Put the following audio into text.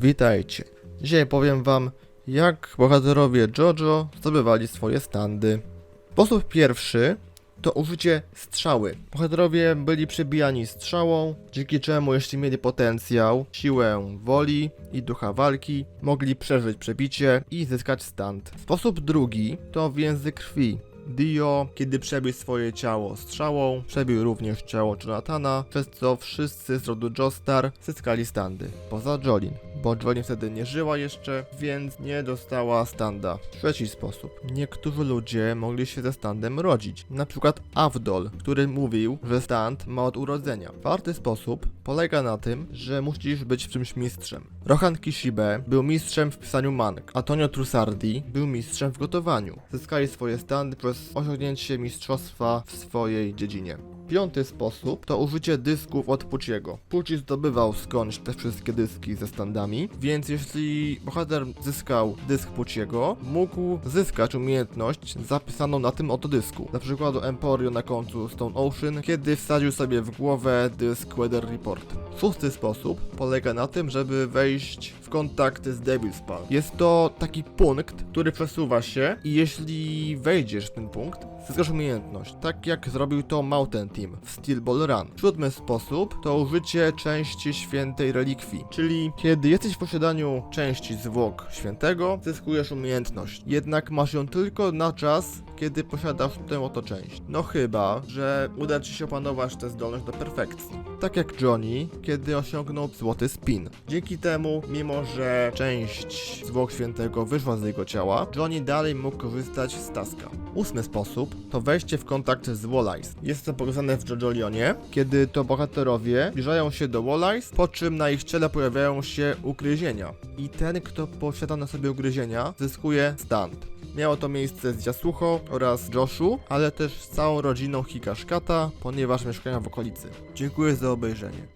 Witajcie. Dzisiaj powiem wam, jak bohaterowie JoJo zdobywali swoje standy. Sposób pierwszy to użycie strzały. Bohaterowie byli przebijani strzałą, dzięki czemu jeśli mieli potencjał, siłę woli i ducha walki, mogli przeżyć przebicie i zyskać stand. Sposób drugi to więzy krwi. Dio, kiedy przebił swoje ciało strzałą, przebił również ciało Jonathana, przez co wszyscy z rodu Joestar zyskali standy, poza Jolin, bo Jolin wtedy nie żyła jeszcze, więc nie dostała standa. Trzeci sposób. Niektórzy ludzie mogli się ze standem rodzić, na przykład Avdol, który mówił, że stand ma od urodzenia. Czwarty sposób polega na tym, że musisz być w czymś mistrzem. Rohan Kishibe był mistrzem w pisaniu mang, Antonio Trussardi był mistrzem w gotowaniu. Zyskali swoje standy przez osiągnięcie mistrzostwa w swojej dziedzinie. Piąty sposób to użycie dysków od Puciego. Puci zdobywał skądś te wszystkie dyski ze standami, więc jeśli bohater zyskał dysk Puciego, mógł zyskać umiejętność zapisaną na tym oto dysku. Na przykład Emporio na końcu Stone Ocean, kiedy wsadził sobie w głowę dysk Weather Report. Szósty sposób polega na tym, żeby wejść w kontakt z Devil's Palm. Jest to taki punkt, który przesuwa się i jeśli wejdziesz w ten punkt, zyskasz umiejętność, tak jak zrobił to Mountain Team w Steel Ball Run. Siódmy sposób to użycie części świętej relikwii, czyli kiedy jesteś w posiadaniu części zwłok świętego, zyskujesz umiejętność. Jednak masz ją tylko na czas, kiedy posiadasz tę oto część. No chyba, że uda ci się opanować tę zdolność do perfekcji. Tak jak Johnny, kiedy osiągnął złoty spin. Dzięki temu, mimo że część zwłok świętego wyszła z jego ciała, Johnny dalej mógł korzystać z taska. Ósmy sposób to wejście w kontakt z Wallice. Jest to pokazane w JoJo Leonie, kiedy to bohaterowie zbliżają się do Wallice, po czym na ich ciele pojawiają się ugryzienia. I ten, kto posiada na sobie ugryzienia, zyskuje stand. Miało to miejsce z Yasuho oraz Joshu, ale też z całą rodziną Hikashikata, ponieważ mieszkają w okolicy. Dziękuję za obejrzenie.